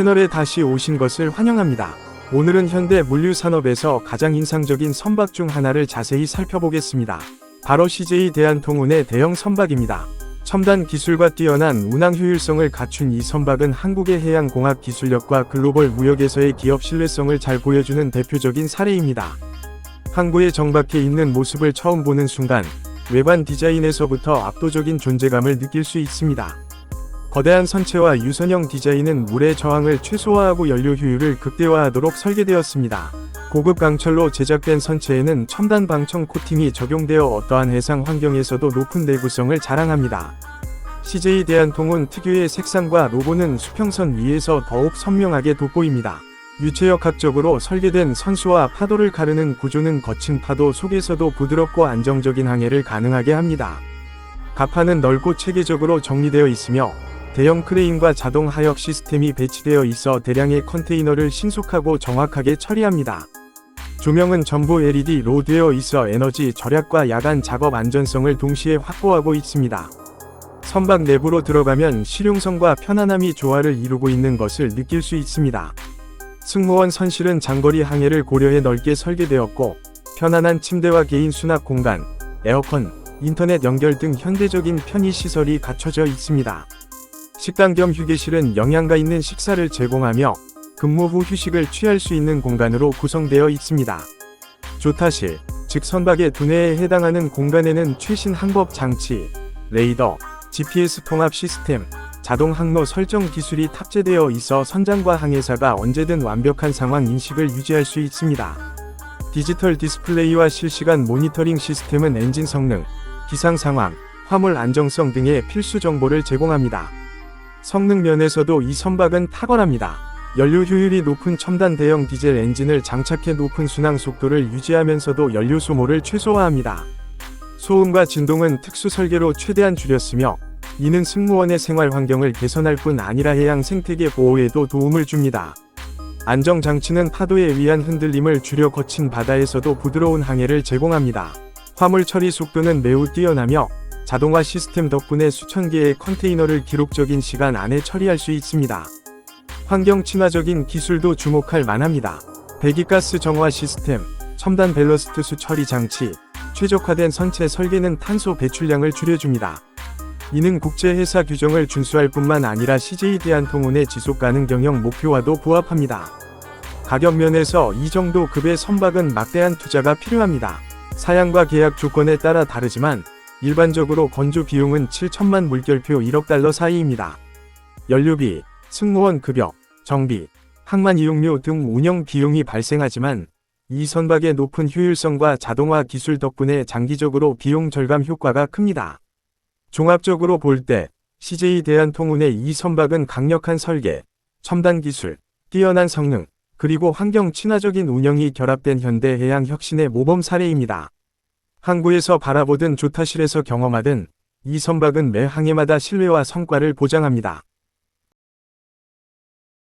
채널에 다시 오신 것을 환영합니다. 오늘은 현대 물류 산업에서 가장 인상적인 선박 중 하나를 자세히 살펴보겠습니다. 바로 CJ 대한통운의 대형 선박입니다. 첨단 기술과 뛰어난 운항 효율성을 갖춘 이 선박은 한국의 해양 공학 기술력과 글로벌 무역에서의 기업 신뢰성을 잘 보여주는 대표적인 사례입니다. 항구에 정박해 있는 모습을 처음 보는 순간 외관 디자인에서부터 압도적인 존재감을 느낄 수 있습니다. 거대한 선체와 유선형 디자인은 물의 저항을 최소화하고 연료 효율을 극대화하도록 설계되었습니다. 고급 강철로 제작된 선체에는 첨단 방청 코팅이 적용되어 어떠한 해상 환경에서도 높은 내구성을 자랑합니다. CJ 대한통운 특유의 색상과 로고는 수평선 위에서 더욱 선명하게 돋보입니다. 유체역학적으로 설계된 선수와 파도를 가르는 구조는 거친 파도 속에서도 부드럽고 안정적인 항해를 가능하게 합니다. 갑판은 넓고 체계적으로 정리되어 있으며 대형 크레인과 자동 하역 시스템이 배치되어 있어 대량의 컨테이너를 신속하고 정확하게 처리합니다. 조명은 전부 LED로 되어 있어 에너지 절약과 야간 작업 안전성을 동시에 확보하고 있습니다. 선박 내부로 들어가면 실용성과 편안함이 조화를 이루고 있는 것을 느낄 수 있습니다. 승무원 선실은 장거리 항해를 고려해 넓게 설계되었고 편안한 침대와 개인 수납 공간, 에어컨, 인터넷 연결 등 현대적인 편의 시설이 갖춰져 있습니다. 식당 겸 휴게실은 영양가 있는 식사를 제공하며 근무 후 휴식을 취할 수 있는 공간으로 구성되어 있습니다. 조타실, 즉 선박의 두뇌에 해당하는 공간에는 최신 항법 장치, 레이더, GPS 통합 시스템, 자동 항로 설정 기술이 탑재되어 있어 선장과 항해사가 언제든 완벽한 상황 인식을 유지할 수 있습니다. 디지털 디스플레이와 실시간 모니터링 시스템은 엔진 성능, 기상 상황, 화물 안정성 등의 필수 정보를 제공합니다. 성능 면에서도 이 선박은 탁월합니다. 연료 효율이 높은 첨단 대형 디젤 엔진을 장착해 높은 순항 속도를 유지하면서도 연료 소모를 최소화합니다. 소음과 진동은 특수 설계로 최대한 줄였으며 이는 승무원의 생활 환경을 개선할 뿐 아니라 해양 생태계 보호에도 도움을 줍니다. 안정 장치는 파도에 의한 흔들림을 줄여 거친 바다에서도 부드러운 항해를 제공합니다. 화물 처리 속도는 매우 뛰어나며 자동화 시스템 덕분에 수천 개의 컨테이너를 기록적인 시간 안에 처리할 수 있습니다. 환경 친화적인 기술도 주목할 만합니다. 배기가스 정화 시스템, 첨단 밸러스트 수 처리 장치, 최적화된 선체 설계는 탄소 배출량을 줄여줍니다. 이는 국제회사 규정을 준수할 뿐만 아니라 CJ 대한통운의 지속가능 경영 목표와도 부합합니다. 가격 면에서 이 정도 급의 선박은 막대한 투자가 필요합니다. 사양과 계약 조건에 따라 다르지만 일반적으로 건조 비용은 7천만 물결표 1억 달러 사이입니다. 연료비, 승무원 급여, 정비, 항만 이용료 등 운영 비용이 발생하지만 이 선박의 높은 효율성과 자동화 기술 덕분에 장기적으로 비용 절감 효과가 큽니다. 종합적으로 볼 때 CJ 대한통운의 이 선박은 강력한 설계, 첨단 기술, 뛰어난 성능, 그리고 환경 친화적인 운영이 결합된 현대 해양 혁신의 모범 사례입니다. 항구에서 바라보든 조타실에서 경험하든 이 선박은 매 항해마다 신뢰와 성과를 보장합니다.